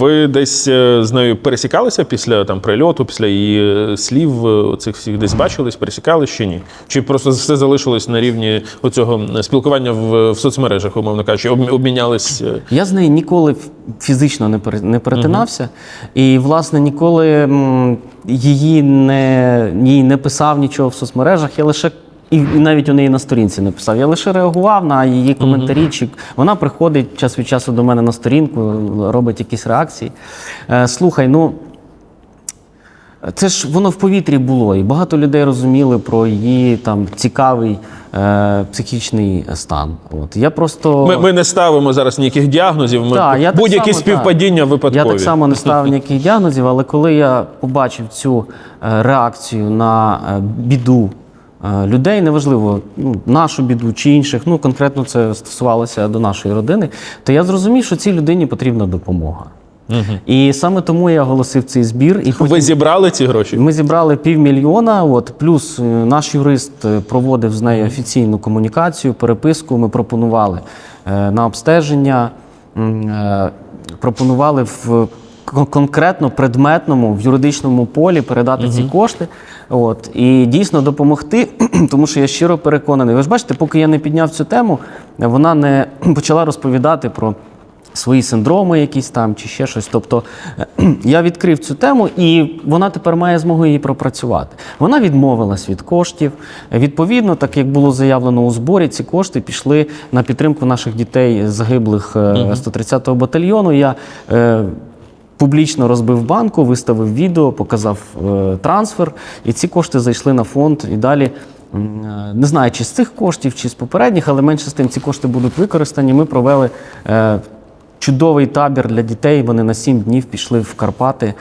Ви десь е, з нею пересікалися після там прильоту, після її е, слів е, цих всіх десь бачились, пересікались чи ні? Чи просто все залишилось на рівні оцього спілкування в, в соцмережах, умовно кажучи, об- обмінялись? Я з нею ніколи фізично не пере- не перетинався, і, власне, ніколи її не, їй не писав нічого в соцмережах. Я лише і, навіть у неї на сторінці не писав. Я лише реагував на її коментарі. Чи вона приходить час від часу до мене на сторінку, робить якісь реакції. Е, слухай, ну. Це ж воно в повітрі було, і багато людей розуміли про її там цікавий е, психічний стан. От я просто Ми, ми не ставимо зараз ніяких діагнозів. Ми будь-які співпадіння так. випадкові. Я так само не ставив ніяких діагнозів, але коли я побачив цю е, реакцію на біду людей, неважливо, ну, нашу біду чи інших, ну конкретно це стосувалося до нашої родини, то я зрозумів, що цій людині потрібна допомога. І саме тому я оголосив цей збір. І Ви зібрали ці гроші? ми зібрали півмільйона. От плюс е, наш юрист е, проводив з нею офіційну комунікацію, переписку. Ми пропонували е, на обстеження, е, пропонували в конкретно предметному в юридичному полі передати ці кошти. От і дійсно допомогти, тому що я щиро переконаний. Ви ж бачите, поки я не підняв цю тему, вона не почала розповідати про свої синдроми, якісь там чи ще щось. Тобто е, я відкрив цю тему, і вона тепер має змогу її пропрацювати. Вона відмовилась від коштів. Відповідно, так як було заявлено у зборі, ці кошти пішли на підтримку наших дітей загиблих е, 130-го батальйону. Я е, Публічно розбив банку, виставив відео, показав е, трансфер, і ці кошти зайшли на фонд і далі. е, Не знаю, чи з цих коштів, чи з попередніх, але менше з тим ці кошти будуть використані. Ми провели е, чудовий табір для дітей. Вони на сім днів пішли в Карпати